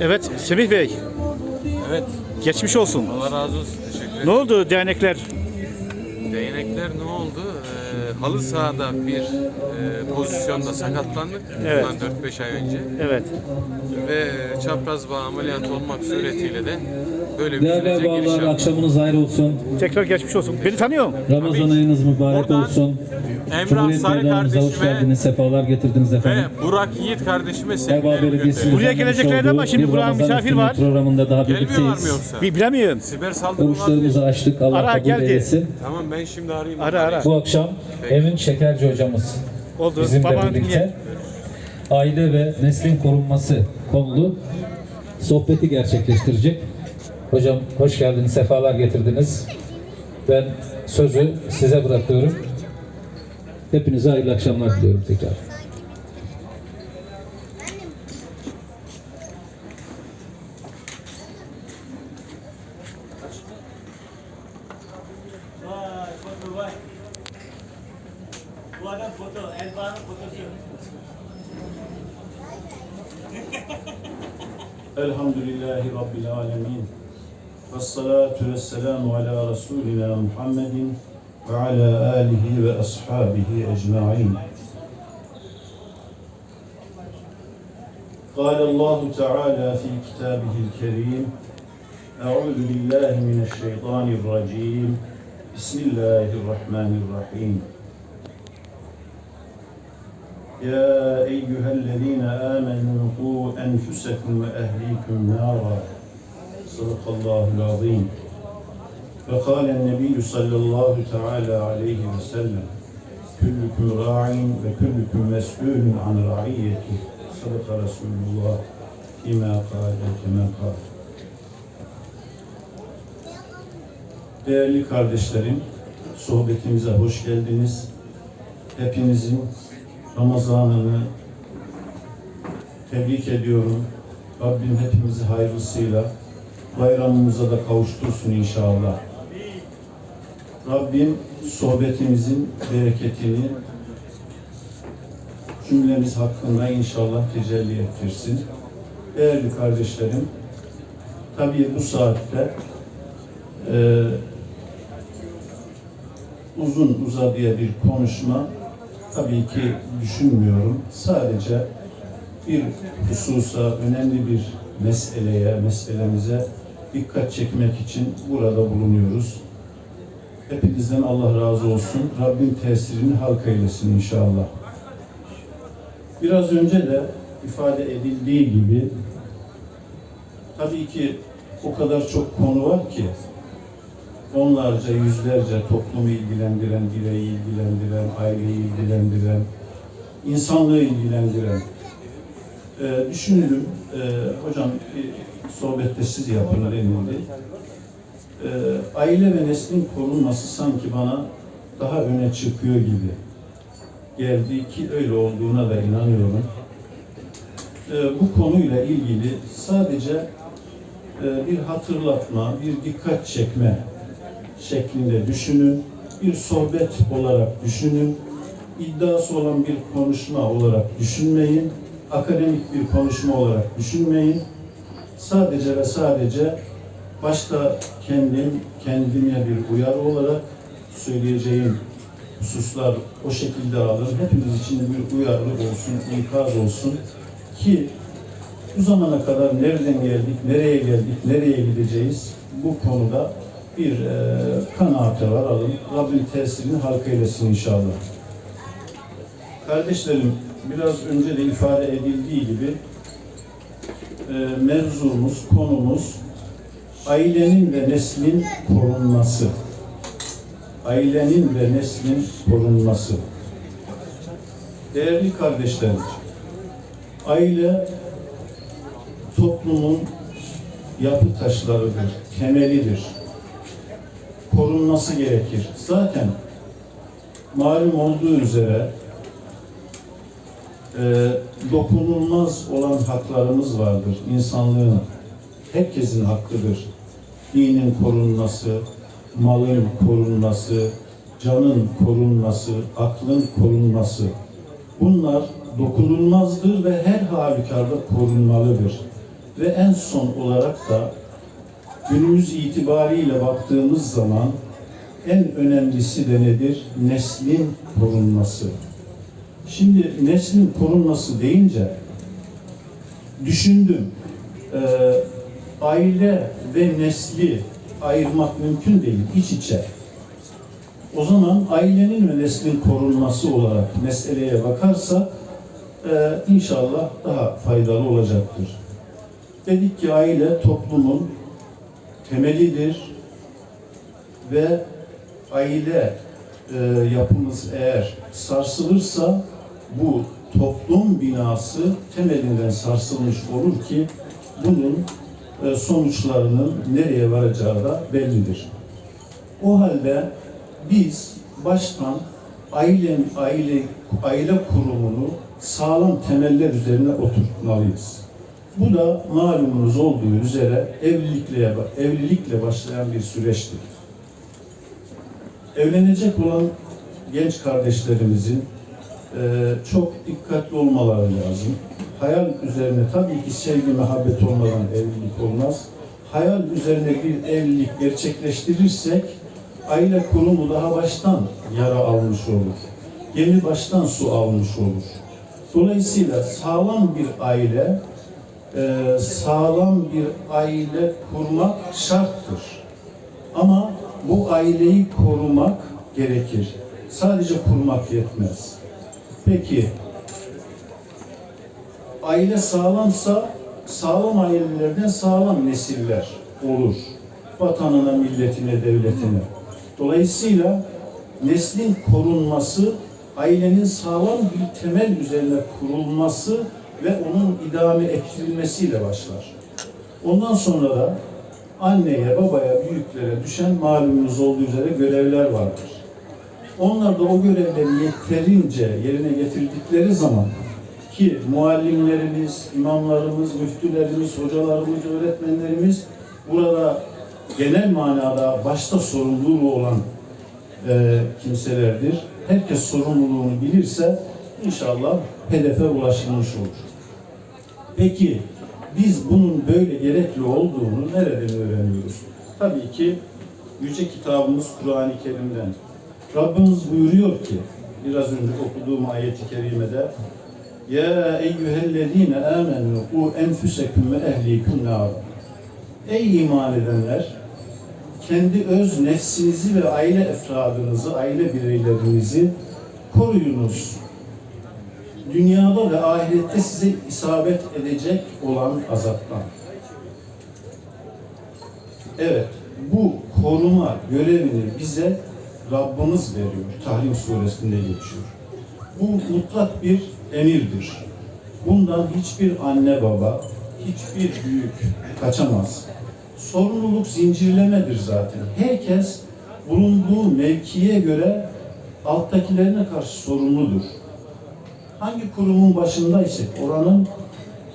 Evet Semih Bey Evet, geçmiş olsun. Allah razı olsun. Teşekkür Ne ederim. oldu dernekler? Değnekler ne oldu? Ee, halı sahada bir e, pozisyonda sakatlandık. Evet. Bundan 4-5 ay önce. Evet. Ve e, çapraz bağ ameliyat olmak suretiyle de böyle bir Değerli sürece giriş bağlar yaptık. akşamınız hayır olsun. Tekrar geçmiş olsun. Beni tanıyor musun? Ramazan ayınız mübarek Buradan olsun. Emrah Cumhuriyet Sarı Meydanımıza hoş kardeşime geldiniz, sefalar getirdiniz ve efendim. Burak Yiğit kardeşime Erbaa sevgilerimi gönderiyorum. Buraya düzenlemiş geleceklerdi ama olduğu şimdi bir Burak'ın Ramazan misafir var. programında daha Gelmiyorlar birlikteyiz. mı yoksa? Bir bilemiyorum. Siber saldırı Oruçlarımızı olabilir. açtık. Allah Ara, kabul geldi. eylesin. Tamam ben şimdi arayayım. Ara, ara. Bu akşam Emin Şekerci hocamız Oldu. bizimle Babanın birlikte aile ve neslin korunması konulu sohbeti gerçekleştirecek. Hocam hoş geldiniz, sefalar getirdiniz. Ben sözü size bırakıyorum. Hepinize hayırlı akşamlar diliyorum tekrar. Resulina Muhammedin ve ala alihi ve ashabihi ecma'in. قال الله تعالى في كتابه الكريم أعوذ بالله من الشيطان الرجيم. بسم الله الرحمن الرحيم. يا أيها الذين آمنوا قوا أنفسكم وأهليكم نارا. صدق الله العظيم. وقال النبي صلى الله تعالى عليه وسلم كلكم راع وكلكم مسؤول عن رعيته صدق رسول الله فيما قال كما قال Değerli kardeşlerim, sohbetimize hoş geldiniz. Hepinizin Ramazan'ını tebrik ediyorum. Rabbim hepimizi hayırlısıyla bayramımıza da kavuştursun inşallah. Rabbim sohbetimizin bereketini cümlemiz hakkında inşallah tecelli ettirsin. Değerli kardeşlerim, tabii bu saatte e, uzun uzadıya bir konuşma tabii ki düşünmüyorum. Sadece bir hususa, önemli bir meseleye, meselemize dikkat çekmek için burada bulunuyoruz. Hepinizden Allah razı olsun. Rabbim tesirini halk eylesin inşallah. Biraz önce de ifade edildiği gibi tabii ki o kadar çok konu var ki onlarca, yüzlerce toplumu ilgilendiren, bireyi ilgilendiren, aileyi ilgilendiren, insanlığı ilgilendiren. Ee, düşünelim, ee, hocam bir sohbette siz yapın denildi. Ee, aile ve neslin korunması sanki bana daha öne çıkıyor gibi geldi ki öyle olduğuna da inanıyorum. Ee, bu konuyla ilgili sadece e, bir hatırlatma, bir dikkat çekme şeklinde düşünün. Bir sohbet olarak düşünün. İddiası olan bir konuşma olarak düşünmeyin. Akademik bir konuşma olarak düşünmeyin. Sadece ve sadece başta kendim, kendime bir uyarı olarak söyleyeceğim hususlar o şekilde alır. Hepimiz için bir uyarı olsun, ikaz olsun ki bu zamana kadar nereden geldik, nereye geldik, nereye gideceğiz bu konuda bir e, kanaate varalım. Rabbim tesirini halka eylesin inşallah. Kardeşlerim, biraz önce de ifade edildiği gibi e, mevzumuz, konumuz ailenin ve neslin korunması. Ailenin ve neslin korunması. Değerli kardeşlerim, aile toplumun yapı taşlarıdır, temelidir. Korunması gerekir. Zaten malum olduğu üzere e, dokunulmaz olan haklarımız vardır insanlığın. Herkesin hakkıdır. Dinin korunması, malın korunması, canın korunması, aklın korunması. Bunlar dokunulmazdır ve her halükarda korunmalıdır. Ve en son olarak da günümüz itibariyle baktığımız zaman en önemlisi de nedir? Neslin korunması. Şimdi neslin korunması deyince düşündüm. Ee, aile ve nesli ayırmak mümkün değil, iç içe. O zaman ailenin ve neslin korunması olarak meseleye bakarsak e, inşallah daha faydalı olacaktır. Dedik ki aile toplumun temelidir ve aile e, yapımız eğer sarsılırsa bu toplum binası temelinden sarsılmış olur ki bunun sonuçlarının nereye varacağı da bellidir. O halde biz baştan aile aile aile kurumunu sağlam temeller üzerine oturtmalıyız. Bu da malumunuz olduğu üzere evlilikle evlilikle başlayan bir süreçtir. Evlenecek olan genç kardeşlerimizin e, çok dikkatli olmaları lazım. Hayal üzerine tabii ki sevgi, muhabbet olmadan evlilik olmaz. Hayal üzerine bir evlilik gerçekleştirirsek aile kurumu daha baştan yara almış olur. Gemi baştan su almış olur. Dolayısıyla sağlam bir aile, e, sağlam bir aile kurmak şarttır. Ama bu aileyi korumak gerekir. Sadece kurmak yetmez. Peki, aile sağlamsa sağlam ailelerden sağlam nesiller olur. Vatanına, milletine, devletine. Dolayısıyla neslin korunması, ailenin sağlam bir temel üzerine kurulması ve onun idame ettirilmesiyle başlar. Ondan sonra da anneye, babaya, büyüklere düşen malumunuz olduğu üzere görevler vardır. Onlar da o görevleri yeterince yerine getirdikleri zaman ki muallimlerimiz, imamlarımız, müftülerimiz, hocalarımız, öğretmenlerimiz burada genel manada başta sorumluluğu olan e, kimselerdir. Herkes sorumluluğunu bilirse inşallah hedefe ulaşılmış olur. Peki biz bunun böyle gerekli olduğunu nereden öğreniyoruz? Tabii ki Yüce Kitabımız Kur'an-ı Kerim'den. Rabbimiz buyuruyor ki biraz önce okuduğum ayeti kerimede Ya eyyühellezine amenu ku enfusekum ve ehlikum nar. Ey iman edenler kendi öz nefsinizi ve aile efradınızı, aile bireylerinizi koruyunuz. Dünyada ve ahirette size isabet edecek olan azaptan. Evet, bu koruma görevini bize Rabbimiz veriyor. Tahrim suresinde geçiyor. Bu mutlak bir emirdir. Bundan hiçbir anne baba, hiçbir büyük kaçamaz. Sorumluluk zincirlemedir zaten. Herkes bulunduğu mevkiye göre alttakilerine karşı sorumludur. Hangi kurumun başındaysa oranın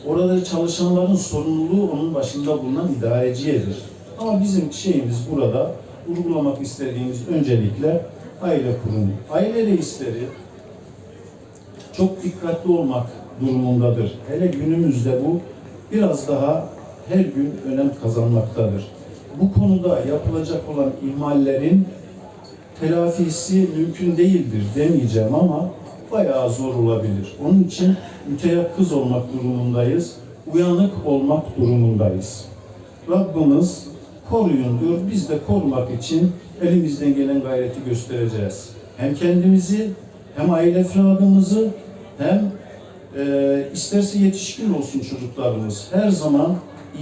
orada çalışanların sorumluluğu onun başında bulunan idareciyedir. Ama bizim şeyimiz burada vurgulamak istediğimiz öncelikle aile kurumu. Aile reisleri çok dikkatli olmak durumundadır. Hele günümüzde bu biraz daha her gün önem kazanmaktadır. Bu konuda yapılacak olan ihmallerin telafisi mümkün değildir demeyeceğim ama bayağı zor olabilir. Onun için müteyakkız olmak durumundayız, uyanık olmak durumundayız. Rabbimiz koruyun diyor, biz de korumak için elimizden gelen gayreti göstereceğiz. Hem kendimizi, hem aile efradımızı, hem e, isterse yetişkin olsun çocuklarımız. Her zaman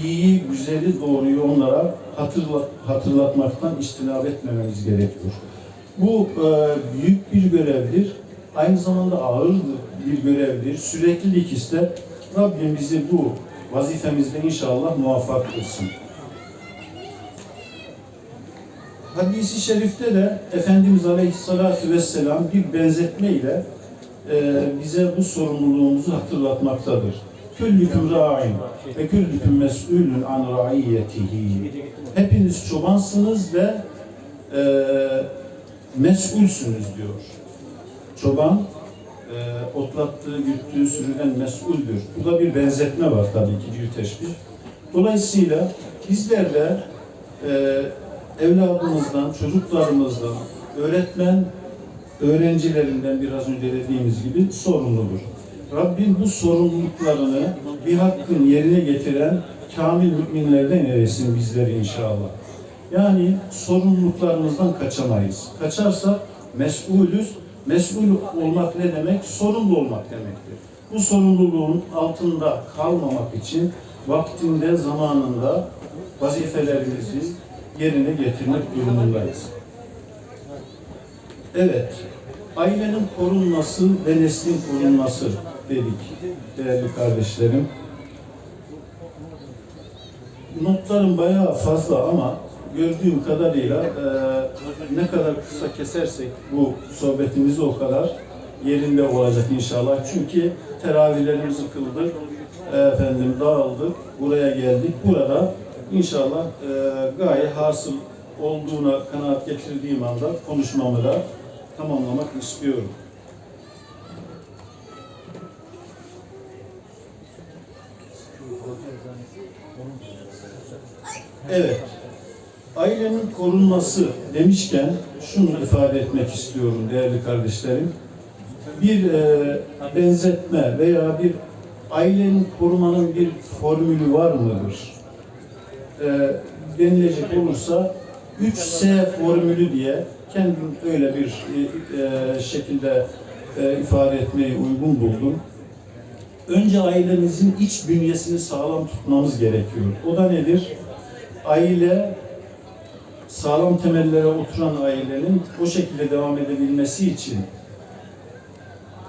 iyiyi, güzeli, doğruyu onlara hatırla, hatırlatmaktan istinab etmememiz gerekiyor. Bu e, büyük bir görevdir. Aynı zamanda ağır bir görevdir. Süreklilik ister. Rabbim bizi bu vazifemizde inşallah muvaffak kılsın. Hadis-i şerifte de Efendimiz Aleyhisselatü Vesselam bir benzetme ile e, bize bu sorumluluğumuzu hatırlatmaktadır. Küllüküm ra'in ve küllüküm mes'ulun an ra'iyyetihi. Hepiniz çobansınız ve e, mesulsünüz diyor. Çoban e, otlattığı, güttüğü sürüden mesuldür. Burada bir benzetme var tabii ki bir teşbih. Dolayısıyla bizler de e, evladımızdan, çocuklarımızdan, öğretmen öğrencilerinden biraz önce dediğimiz gibi sorumludur. Rabbim bu sorumluluklarını bir hakkın yerine getiren kamil müminlerden eylesin bizleri inşallah. Yani sorumluluklarımızdan kaçamayız. Kaçarsak mesulüz. Mesul olmak ne demek? Sorumlu olmak demektir. Bu sorumluluğun altında kalmamak için vaktinde, zamanında vazifelerimizi yerine getirmek durumundayız. Evet, ailenin korunması ve neslin korunması dedik değerli kardeşlerim. Notlarım bayağı fazla ama gördüğüm kadarıyla e, ne kadar kısa kesersek bu sohbetimizi o kadar yerinde olacak inşallah. Çünkü teravihlerimizi kıldık, efendim dağıldık, buraya geldik. Burada inşallah e, gaye hasıl olduğuna kanaat getirdiğim anda konuşmamı da tamamlamak istiyorum. Evet. Ailenin korunması demişken şunu ifade etmek istiyorum değerli kardeşlerim. Bir e, benzetme veya bir ailenin korumanın bir formülü var mıdır? E, denilecek olursa 3S formülü diye kendim öyle bir e, e, şekilde e, ifade etmeyi uygun buldum. Önce ailemizin iç bünyesini sağlam tutmamız gerekiyor. O da nedir? Aile sağlam temellere oturan ailenin o şekilde devam edebilmesi için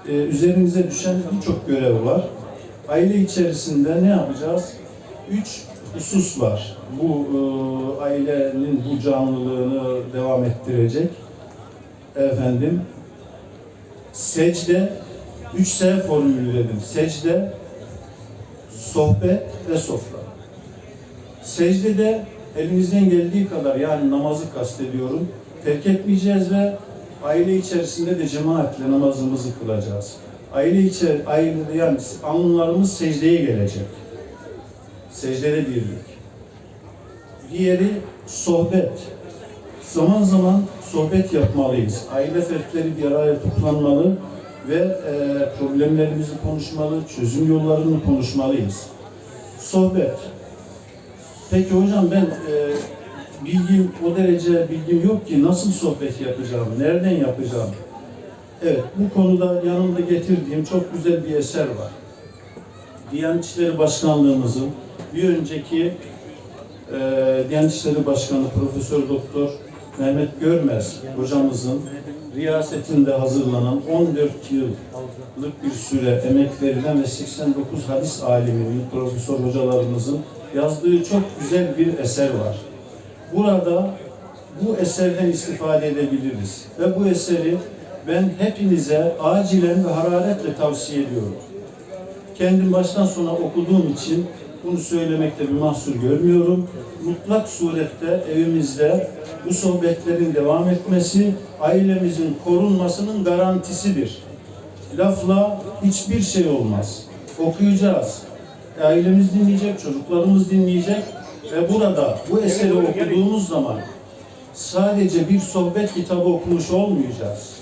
e, üzerimize düşen birçok görev var. Aile içerisinde ne yapacağız? Üç husus var. Bu e, ailenin bu canlılığını devam ettirecek. Efendim, secde, 3S formülü dedim. Secde, sohbet ve sofra. Secdede elimizden geldiği kadar yani namazı kastediyorum. Terk etmeyeceğiz ve aile içerisinde de cemaatle namazımızı kılacağız. Aile içer, ailede yani alnlarımız secdeye gelecek. Secdede birlik. Diğeri sohbet. Zaman zaman sohbet yapmalıyız. Aile fertleri bir araya toplanmalı ve e, problemlerimizi konuşmalı, çözüm yollarını konuşmalıyız. Sohbet. Peki hocam ben e, bilgim o derece bilgim yok ki nasıl sohbet yapacağım, nereden yapacağım? Evet, bu konuda yanımda getirdiğim çok güzel bir eser var. Diyanet İşleri Başkanlığımızın bir önceki e, Diyanet İşleri Başkanı Profesör Doktor Mehmet Görmez hocamızın riyasetinde hazırlanan 14 yıllık bir süre emek verilen ve 89 hadis aliminin, profesör hocalarımızın yazdığı çok güzel bir eser var. Burada bu eserden istifade edebiliriz. Ve bu eseri ben hepinize acilen ve hararetle tavsiye ediyorum. Kendim baştan sona okuduğum için bunu söylemekte bir mahsur görmüyorum. Mutlak surette evimizde bu sohbetlerin devam etmesi ailemizin korunmasının garantisidir. Lafla hiçbir şey olmaz. Okuyacağız. Ailemiz dinleyecek, çocuklarımız dinleyecek ve burada bu eseri okuduğumuz zaman sadece bir sohbet kitabı okumuş olmayacağız.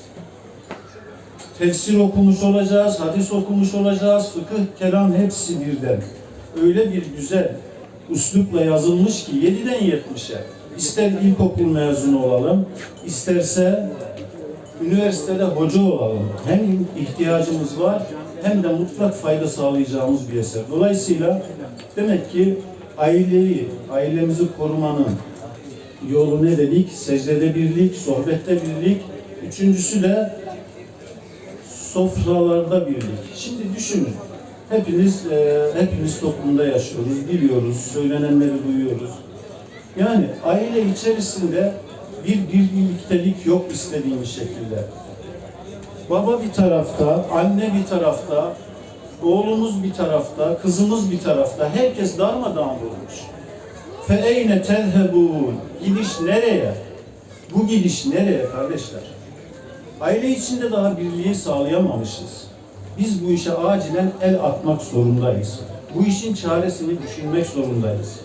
Tefsir okumuş olacağız, hadis okumuş olacağız, fıkıh, kelam hepsi birden. Öyle bir güzel üslupla yazılmış ki 7'den 70'e ister ilkokul mezunu olalım, isterse üniversitede hoca olalım. Hem ihtiyacımız var hem de mutlak fayda sağlayacağımız bir eser. Dolayısıyla demek ki aileyi, ailemizi korumanın yolu ne dedik? Secdede birlik, sohbette birlik. Üçüncüsü de sofralarda birlik. Şimdi düşünün. Hepiniz e, hepimiz toplumda yaşıyoruz, biliyoruz, söylenenleri duyuyoruz. Yani aile içerisinde bir birliktelik yok istediğimiz şekilde. Baba bir tarafta, anne bir tarafta, oğlumuz bir tarafta, kızımız bir tarafta. Herkes darmadağın olmuş. Fe eyne tezhebun. Gidiş nereye? Bu gidiş nereye kardeşler? Aile içinde daha birliği sağlayamamışız. Biz bu işe acilen el atmak zorundayız. Bu işin çaresini düşünmek zorundayız.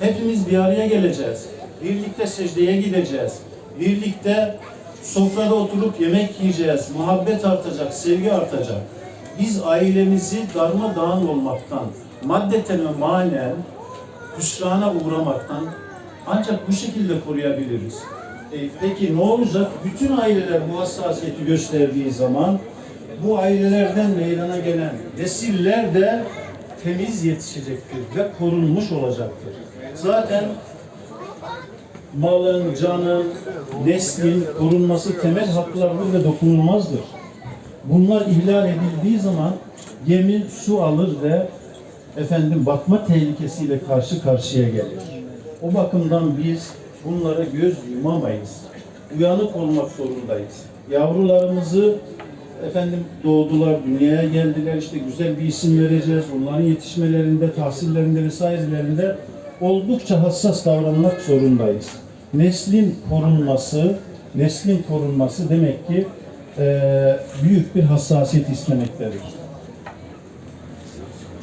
Hepimiz bir araya geleceğiz. Birlikte secdeye gideceğiz. Birlikte sofrada oturup yemek yiyeceğiz. Muhabbet artacak, sevgi artacak. Biz ailemizi darmadağın olmaktan, maddeten ve manen hüsrana uğramaktan ancak bu şekilde koruyabiliriz. E, peki ne olacak? Bütün aileler bu hassasiyeti gösterdiği zaman bu ailelerden meydana gelen nesiller de temiz yetişecektir ve korunmuş olacaktır. Zaten malın, canın, neslin korunması temel haklardır ve dokunulmazdır. Bunlar ihlal edildiği zaman gemi su alır ve efendim batma tehlikesiyle karşı karşıya gelir. O bakımdan biz bunlara göz yumamayız. Uyanık olmak zorundayız. Yavrularımızı efendim doğdular, dünyaya geldiler işte güzel bir isim vereceğiz. Onların yetişmelerinde, tahsillerinde vesairelerinde oldukça hassas davranmak zorundayız. Neslin korunması, neslin korunması demek ki eee, büyük bir hassasiyet istemektedir.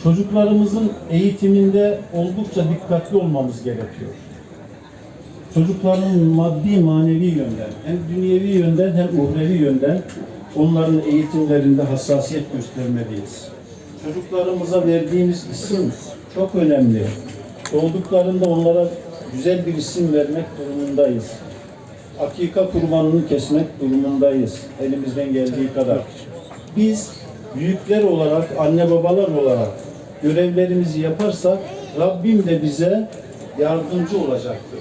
Çocuklarımızın eğitiminde oldukça dikkatli olmamız gerekiyor. Çocukların maddi manevi yönden, hem dünyevi yönden hem uhrevi yönden onların eğitimlerinde hassasiyet göstermeliyiz. Çocuklarımıza verdiğimiz isim çok önemli. Doğduklarında onlara güzel bir isim vermek durumundayız. Akika kurbanını kesmek durumundayız. Elimizden geldiği kadar. Biz büyükler olarak, anne babalar olarak görevlerimizi yaparsak Rabbim de bize yardımcı olacaktır.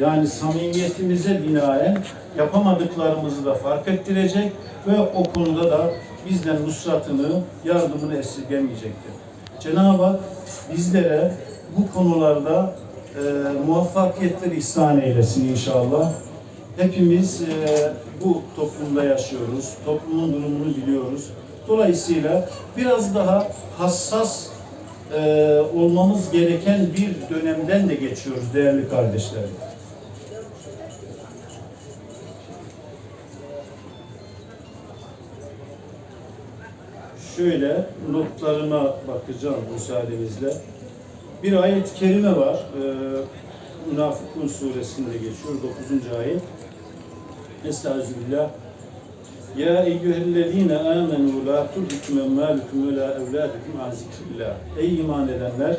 Yani samimiyetimize binaen yapamadıklarımızı da fark ettirecek ve o konuda da bizden nusratını, yardımını esirgemeyecektir. Cenab-ı Hak bizlere bu konularda e, muvaffakiyetler ihsan eylesin inşallah. Hepimiz e, bu toplumda yaşıyoruz. Toplumun durumunu biliyoruz. Dolayısıyla biraz daha hassas e, olmamız gereken bir dönemden de geçiyoruz değerli kardeşlerim. Şöyle notlarıma bakacağım müsaadenizle. Bir ayet-i kerime var. Ee, Münafıkun suresinde geçiyor 9. ayet. Estağfirullah. Ya eyyühellezine amenu la tulhikum emmalukum ve la evladukum an zikrillah. Ey iman edenler,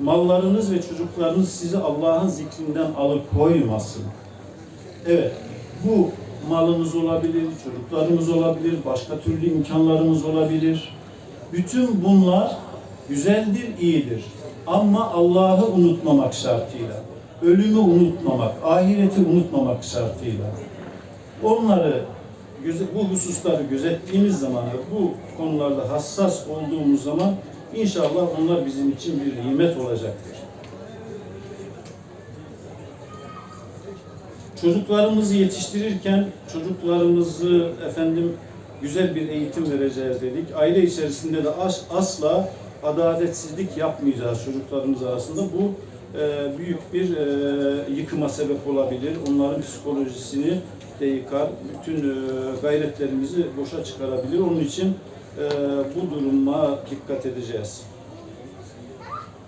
mallarınız ve çocuklarınız sizi Allah'ın zikrinden alıkoymasın. Evet, bu malımız olabilir, çocuklarımız olabilir, başka türlü imkanlarımız olabilir. Bütün bunlar güzeldir, iyidir. Ama Allah'ı unutmamak şartıyla, ölümü unutmamak, ahireti unutmamak şartıyla. Onları bu hususları gözettiğimiz zaman bu konularda hassas olduğumuz zaman inşallah onlar bizim için bir nimet olacaktır. Çocuklarımızı yetiştirirken çocuklarımızı efendim güzel bir eğitim vereceğiz dedik. Aile içerisinde de as- asla adaletsizlik yapmayacağız çocuklarımız arasında. Bu e, büyük bir e, yıkıma sebep olabilir. Onların psikolojisini de yıkar. Bütün e, gayretlerimizi boşa çıkarabilir. Onun için e, bu duruma dikkat edeceğiz.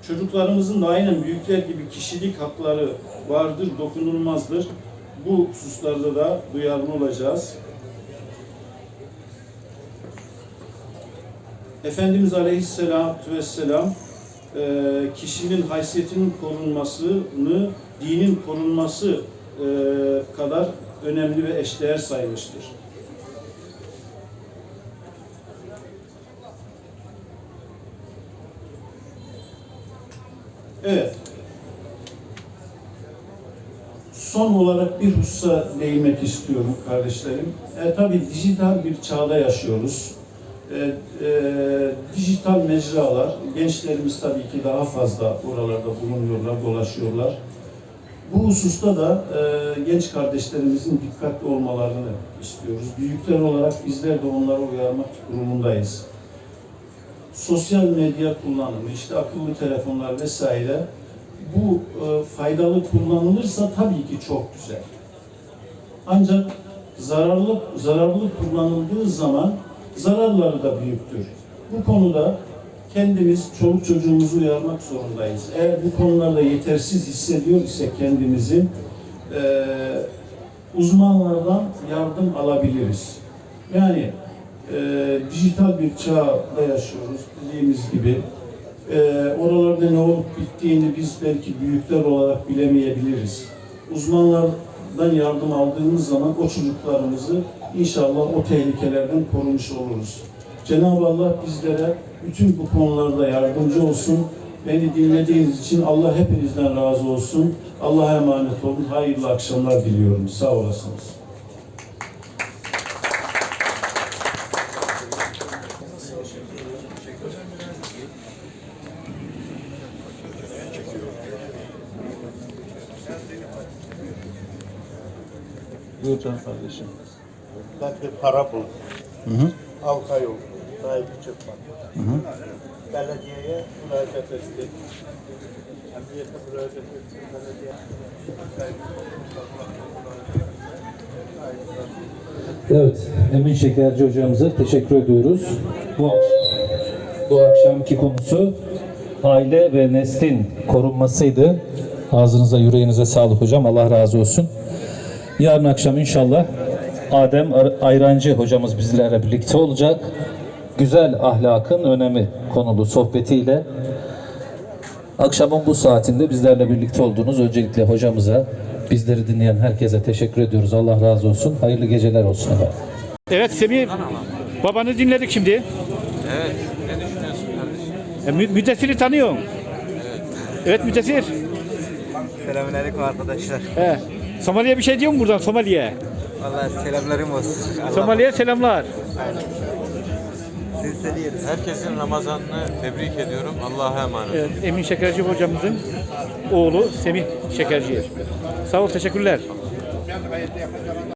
Çocuklarımızın da aynen büyükler gibi kişilik hakları vardır, dokunulmazdır. Bu hususlarda da duyarlı olacağız. Efendimiz Aleyhisselatü Vesselam e, kişinin haysiyetinin korunmasını, dinin korunması e, kadar önemli ve eşdeğer saymıştır. Evet. Son olarak bir hususa değinmek istiyorum kardeşlerim. E, tabii dijital bir çağda yaşıyoruz. E, e, dijital mecralar, gençlerimiz tabii ki daha fazla oralarda bulunuyorlar, dolaşıyorlar. Bu hususta da e, genç kardeşlerimizin dikkatli olmalarını istiyoruz. Büyükler olarak bizler de onları uyarmak durumundayız. Sosyal medya kullanımı, işte akıllı telefonlar vesaire bu e, faydalı kullanılırsa tabii ki çok güzel. Ancak zararlı zararlı kullanıldığı zaman zararları da büyüktür. Bu konuda kendimiz çoluk çocuğumuzu uyarmak zorundayız. Eğer bu konularda yetersiz hissediyor isek kendimizi eee, uzmanlardan yardım alabiliriz. Yani eee, dijital bir çağda yaşıyoruz dediğimiz gibi. Eee, oralarda ne olup bittiğini biz belki büyükler olarak bilemeyebiliriz. Uzmanlardan yardım aldığımız zaman o çocuklarımızı inşallah o tehlikelerden korumuş oluruz. Cenab-ı Allah bizlere bütün bu konularda yardımcı olsun. Beni dinlediğiniz için Allah hepinizden razı olsun. Allah'a emanet olun. Hayırlı akşamlar diliyorum. Sağ olasınız. Buyur canım kardeşim. Ben bir para buldum. Halka yol. Sahibi çıkmadı. Belediyeye müracaat ettik. Emniyete müracaat ettik. Belediye. Evet, Emin Şekerci hocamıza teşekkür ediyoruz. Bu, bu akşamki konusu aile ve neslin korunmasıydı. Ağzınıza, yüreğinize sağlık hocam. Allah razı olsun. Yarın akşam inşallah Adem Ayrancı hocamız bizlerle birlikte olacak. Güzel ahlakın önemi konulu sohbetiyle Akşamın bu saatinde bizlerle birlikte olduğunuz öncelikle hocamıza, bizleri dinleyen herkese teşekkür ediyoruz. Allah razı olsun. Hayırlı geceler olsun efendim. Evet Semih. Babanı dinledik şimdi. Evet. Ne düşünüyorsun kardeşim? E, Mü- Müddessir'i tanıyorsun. Evet Müddessir. Selamünaleyküm arkadaşlar. He. Somali'ye bir şey diyor mu buradan Somali'ye? Vallahi selamlarım olsun. Allah Somali'ye selamlar. sizi seviyoruz. Herkesin Ramazan'ını tebrik ediyorum. Allah'a emanet. Evet, Emin Şekerci hocamızın oğlu Semih Şekerci. Sağ ol, teşekkürler.